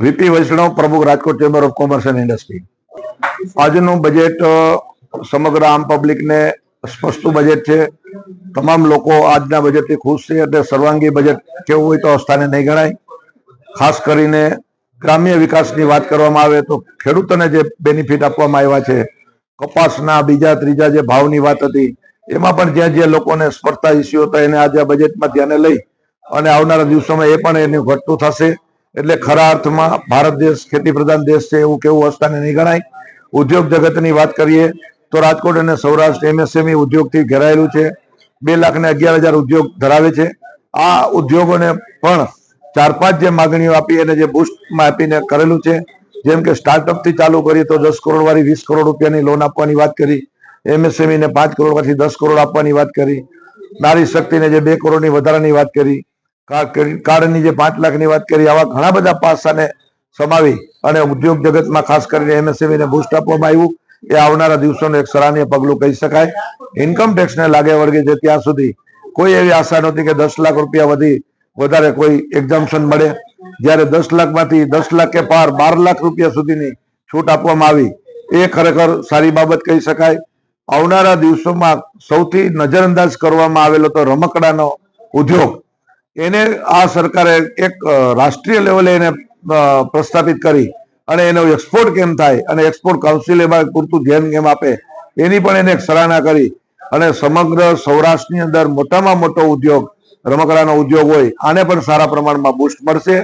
VP Vaishnav પ્રમુખ Rajkot chamber of commerce and industry આજનું budget સમગ્ર આમ પબ્લિકને સ્પષ્ટ બજેટ છે. તમામ લોકો આજના બજેટથી ખુશ છે એટલે સર્વાંગી બજેટ કેવું હોય તો અસ્થાને નહીં ગણાય. ખાસ કરીને ગ્રામ્ય વિકાસની વાત કરવામાં આવે તો ખેડૂતોને જે બેનિફિટ આપવામાં આવ્યા છે, કપાસના બીજા, ત્રીજા જે ભાવની વાત હતી, એમાં પણ જ્યાં જ્યાં લોકોને સ્પર્ધા ઇસ્યુ હતા એને આજે બજેટમાં ધ્યાને લઈ અને આવનારા દિવસોમાં એ પણ એનું ઘટતું થશે. એટલે ખરા અર્થમાં ભારત દેશ ખેતી પ્રધાન દેશ છે, એવું કેવું અસ્થાને નહીં ગણાય. ઉદ્યોગ જગતની વાત કરીએ તો રાજકોટ અને સૌરાષ્ટ્ર એમએસએમઈ ઉદ્યોગથી ઘેરાયેલું છે. બે લાખ ને અગિયાર હજાર ઉદ્યોગ ધરાવે છે. આ ઉદ્યોગોને પણ ચાર પાંચ જે માગણીઓ આપી અને જે બુસ્ટમાં આપીને કરેલું છે, જેમ કે સ્ટાર્ટઅપથી ચાલુ કરીએ તો દસ કરોડ વાળી વીસ કરોડ રૂપિયાની લોન આપવાની વાત કરી એમએસએમઈ ને પાંચ કરોડમાંથી દસ કરોડ આપવાની વાત કરી, નારી શક્તિને જે બે કરોડની વધારાની વાત કરી- કાર્ડની જે પાંચ લાખની વાત કરી, આવા ઘણા બધા પાસાને સમાવી અને ઉદ્યોગ જગતમાં ખાસ કરીને એમએસએમઈને બુસ્ટ આપવામાં આવ્યું. એ આવનારા દિવસોનું એક સરાહનીય પગલું કહી શકાય. ઇન્કમ ટેક્સને લાગે વળગે છે ત્યાં સુધી કોઈ એવી આશા નહોતી કે દસ લાખ રૂપિયા વધી, વધારે કોઈ એક્ઝામ્શન મળે. જ્યારે દસ લાખમાંથી દસ લાખ કે પાર બાર લાખ રૂપિયા સુધીની છૂટ આપવામાં આવી, એ ખરેખર સારી બાબત કહી શકાય. આવનારા દિવસોમાં સૌથી નજરઅંદાજ કરવામાં આવેલો તો રમકડાનો ઉદ્યોગ. એને આ સરકારે એક રાષ્ટ્રીય લેવલે એને પ્રસ્થાપિત કરી અને એનો એક્સપોર્ટ કેમ થાય અને એક્સપોર્ટ કાઉન્સિલ એમાં પૂરતું ધ્યાન કેમ આપે, એની પણ એને એક સરાહના કરી. અને સમગ્ર સૌરાષ્ટ્રની અંદર મોટામાં મોટો ઉદ્યોગ, રમકડાનો ઉદ્યોગ હોય, આને પણ સારા પ્રમાણમાં બુસ્ટ મળશે.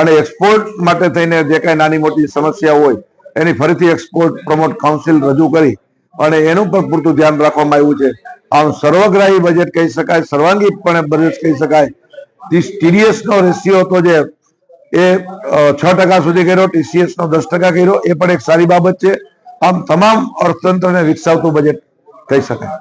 અને એક્સપોર્ટ માટે થઈને જે કાંઈ નાની મોટી સમસ્યા હોય, એની ફરીથી એક્સપોર્ટ પ્રમોટ કાઉન્સિલ રજૂ કરી અને એનું પણ પૂરતું ધ્યાન રાખવામાં આવ્યું છે. આમ સર્વગ્રાહી બજેટ કહી શકાય સર્વાંગીપણે બજેટ કહી શકાય ટીડીએસ નો રેશિયો હતો જે એ છ ટકા સુધી કર્યો ટીસીએસ નો દસ ટકા કર્યો, એ પણ એક સારી બાબત છે. આમ તમામ અર્થતંત્રને વિકસાવતું બજેટ કહી શકાય